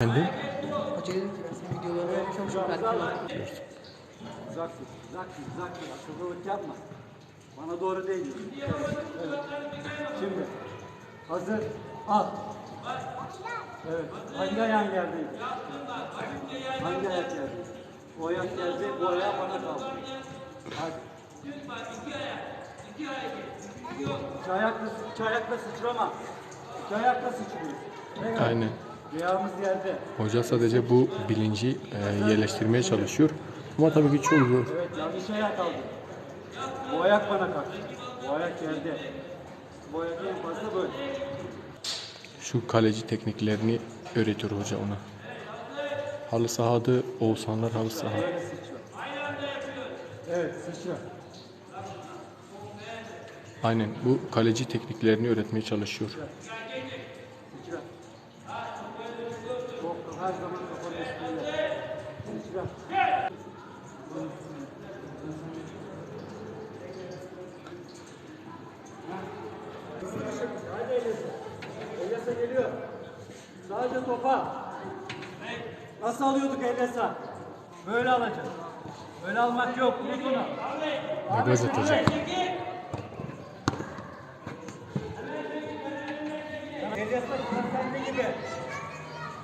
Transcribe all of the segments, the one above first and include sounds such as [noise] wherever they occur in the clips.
Efendim? Hoca dedi ki ben senin videolarını çok erken atlıyorum. Uzak dur, uzak dur, uzak dur. Akıllılık yapma. Bana doğru değil. Evet. evet. Şimdi. Hazır. Al. Evet. Hangi ayağın geldi? Hangi ayak geldi? O ayak geldi, bu ayak bana kaldı. Hadi. İki ayakla, iki ayakla sıçrama. İki ayakla sıçrıyorsun. Aynen. Hoca sadece bu bilinci e, yerleştirmeye çalışıyor. Ama tabii ki çok zor. Evet yanlış ayak kaldı. Bu ayak bana kalktı. Bu ayak yerde. Bu ayak en fazla böyle. Şu kaleci tekniklerini öğretiyor hoca ona. Halı sahada Oğuzhanlar halı saha. Evet sıçra. Aynen bu kaleci tekniklerini öğretmeye çalışıyor. Sıçra. Her zaman kafanın üstünde. Hadi Elyas'a. Elyas'a geliyor. Sadece topa. Nasıl alıyorduk Elyas'a? Böyle alacak. Böyle almak yok. Unut bunu. Ne göz atacak. Elyas'a sende gibi.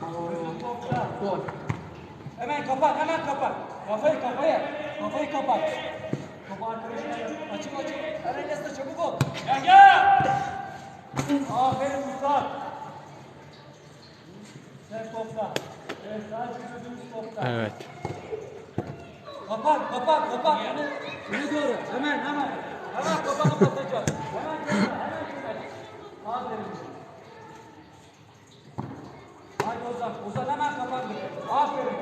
Gol. Hemen kapat, hemen kapat. Kafayı kafaya, kafayı kapat. Topu arkadaşına açık açık. Her Elyas'a çabuk ol. Gel gel. Aferin Mustafa. Sen topla. Evet, sadece gözümüz topla. Evet. Kapat, kapat, kapat. Öne, öne doğru. Hemen, hemen. Hemen kafanı basacağız. Hemen kenara, hemen kenara. Aferin. Haydi Ozan, Ozan hemen kapandı. Aferin.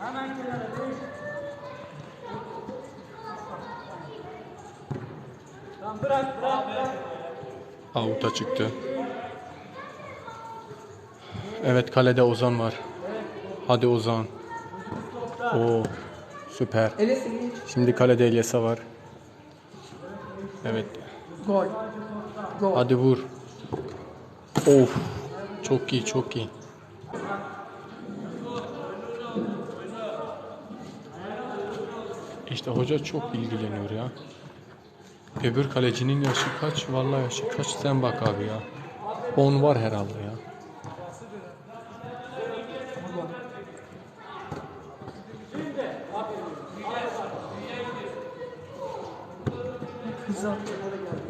Hemen kenara, değil. Tamam bırak, bırak, bırak. Avuta çıktı. Evet kalede Ozan var. Hadi Ozan. Oo süper. Şimdi kalede Elyasa var. Evet. Gol. Gol. Hadi vur. Of. Çok iyi, çok iyi. İşte hoca çok ilgileniyor ya. Öbür kalecinin yaşı kaç? Vallahi yaşı kaç? Sen bak abi ya. 10 var herhalde ya. Hızlı.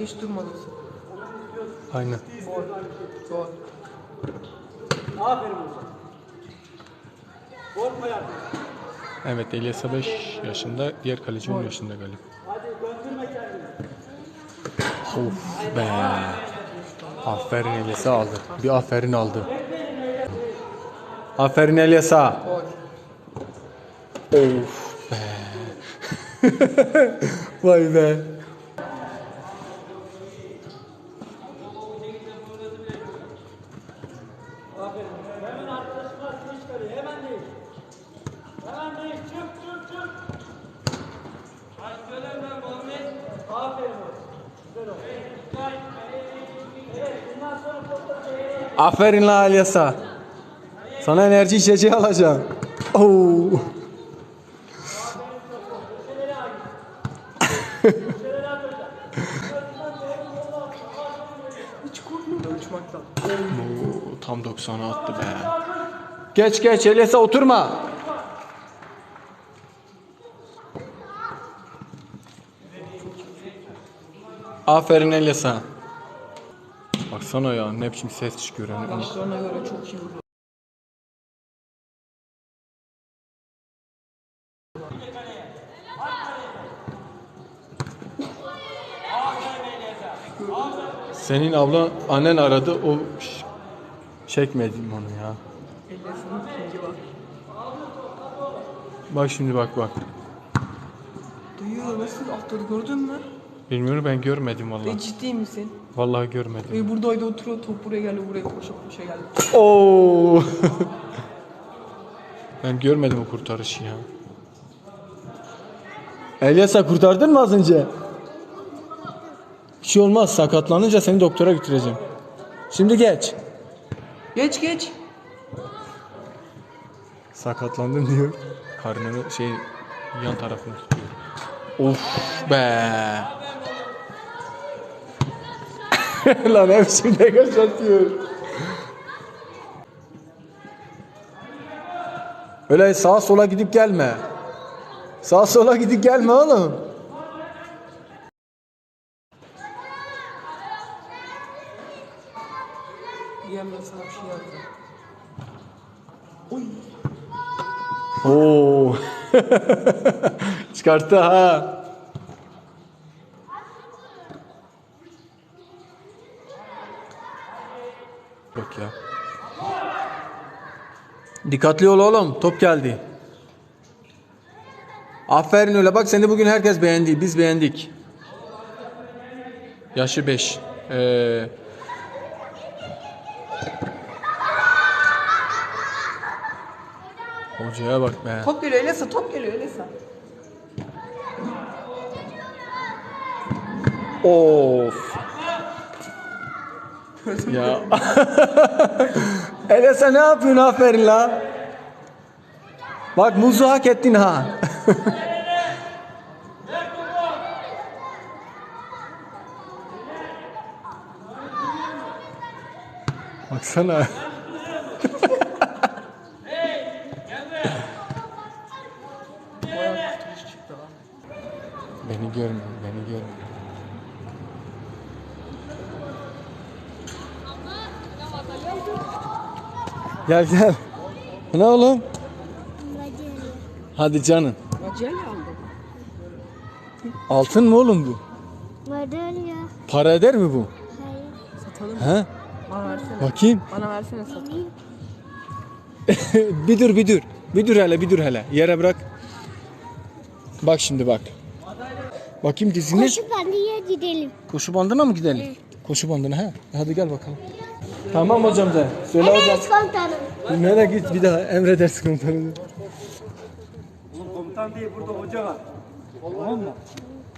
Hiç durmadın. Aynen. Gol. Gol. Aferin yardım. Evet Elyasa 5 yaşında, diğer kaleci 10 yaşında galiba. Of be. Aferin Elyasa aldı. Bir aferin aldı. Aferin Elyasa. Of be. [laughs] Vay be. Hemen arkadaşına atını çıkarıyor. Hemen değil. Hemen değil. Çık çık çık. Hadi söyle ben Muhammed. Aferin oğlum. Güzel oldu. Evet bundan sonra topla Aferin la Elyasa. Sana enerji içeceği alacağım. Oo. Oo, tam 90'a attı be. Geç geç Elyasa oturma. Aferin Elyasa. Baksana ya ne biçim ses çıkıyor yani. Başlarına göre çok iyi vuruyor. Senin abla annen aradı o çekmedim onu ya. Bak şimdi bak bak. Duyuyor nasıl atladı gördün mü? Bilmiyorum ben görmedim vallahi. ciddi misin? Vallahi görmedim. Ve buradaydı oturuyor top buraya geldi buraya koşa koşa geldi. Oo. [laughs] ben görmedim o kurtarışı ya. Elyasa kurtardın mı az önce? Bir şey olmaz sakatlanınca seni doktora götüreceğim. Şimdi geç. Geç geç. Sakatlandım diyor. Karnını şey yan tarafını tutuyor. Of be. [laughs] Lan hepsi de yaşatıyor. Öyle sağa sola gidip gelme. Sağa sola gidip gelme oğlum. Diyemem sana bir şey yapacağım. Oo. [laughs] Çıkarttı ha. Yok ya. Dikkatli ol oğlum. Top geldi. Aferin öyle. Bak seni bugün herkes beğendi. Biz beğendik. Yaşı 5. Ee, hocaya bak be. Top geliyor Elisa, top geliyor Elisa. Of. Ya. [laughs] Ele sen ne yapıyorsun aferin la. Bak muzu hak ettin ha. [laughs] Baksana. [laughs] Beni görmüyor, beni görmüyor. Gel gel. Ne oğlum? Hadi canım. Acele aldım. Altın mı oğlum bu? Madalya. Para eder mi bu? Hayır. Satalım. He? Bana versene. Bakayım. Bana versene satalım. [laughs] bir dur bir dur. Bir dur hele bir dur hele. Yere bırak. Bak şimdi bak. Bakayım dizini. Koşu bandıya gidelim. Koşu bandına mı gidelim? Koşu bandına he. Hadi gel bakalım. Tamam hocam de. Söyle hocam. Evet komutanım. Nereye git bir daha emredersin komutanım. Oğlum komutan değil burada hoca var. Tamam mı?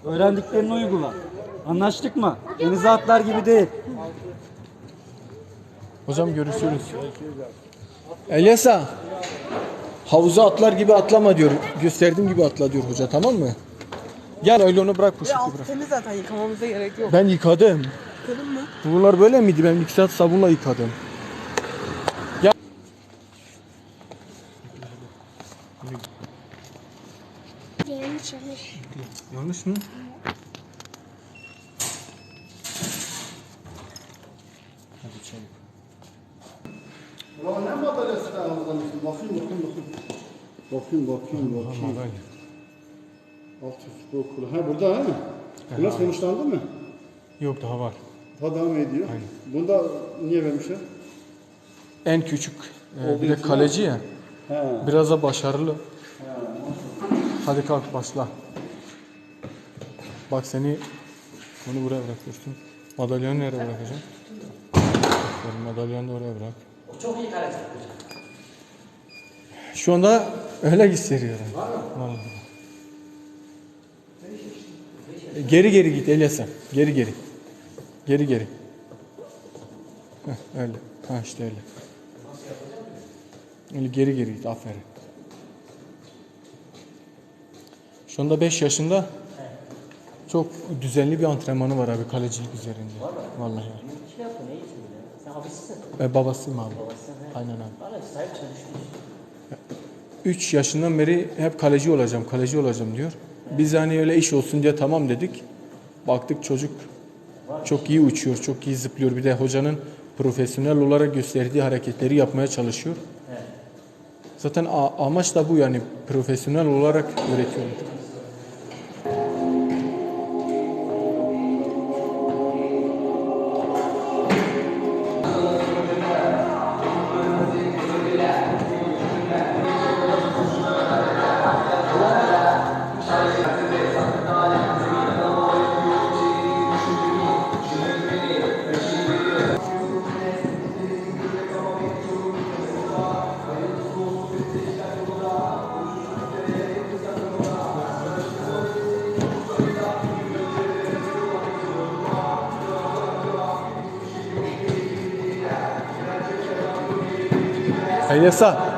Öğrendiklerini uygula. Anlaştık mı? Denize atlar gibi değil. Hocam görüşürüz. Elyasa. Havuza atlar gibi atlama diyor. Gösterdiğim gibi atla diyor hoca tamam mı? Gel öyle onu bırak poşeti bırak. temiz zaten yıkamamıza gerek yok. Ben yıkadım. Yıkadın mı? Bunlar böyle miydi? Ben iki saat sabunla yıkadım. Gel. Yanlış yanlış. Yanlış mı? Hadi çabuk. Ulan ne madalyası da almışsın? Bakayım bakayım bakayım. Bakayım bakayım bakayım. Madalya. Alt futbol kulu. Ha burada ha? Bunlar sonuçlandı mı? Yok daha var. Devam ediyor. Aynen. Bunda niye vermişler? En küçük. e, Olduğu bir de kaleci ya. He. Biraz da başarılı. Hadi kalk başla. Bak seni bunu buraya bırakıyorsun. Madalyanı nereye bırakacağım? Madalyanı da oraya bırak. Çok iyi kaleci. Şu anda öyle hissediyorum. Vallahi. E, Geri geri git Elyas'a. Geri geri. Geri geri. Heh, öyle. Ha işte öyle. Öyle geri geri git. Aferin. Şu anda 5 yaşında çok düzenli bir antrenmanı var abi kalecilik üzerinde. Vallahi. Şey yaptın, ne eğitimde? Sen abisisin. E, babasıyım abi. Aynen abi. Sahip çalışmış. 3 yaşından beri hep kaleci olacağım, kaleci olacağım diyor. Biz hani öyle iş olsun diye tamam dedik. Baktık çocuk çok iyi uçuyor, çok iyi zıplıyor. Bir de hocanın profesyonel olarak gösterdiği hareketleri yapmaya çalışıyor. Zaten amaç da bu yani profesyonel olarak öğretiyorlar. Elyasa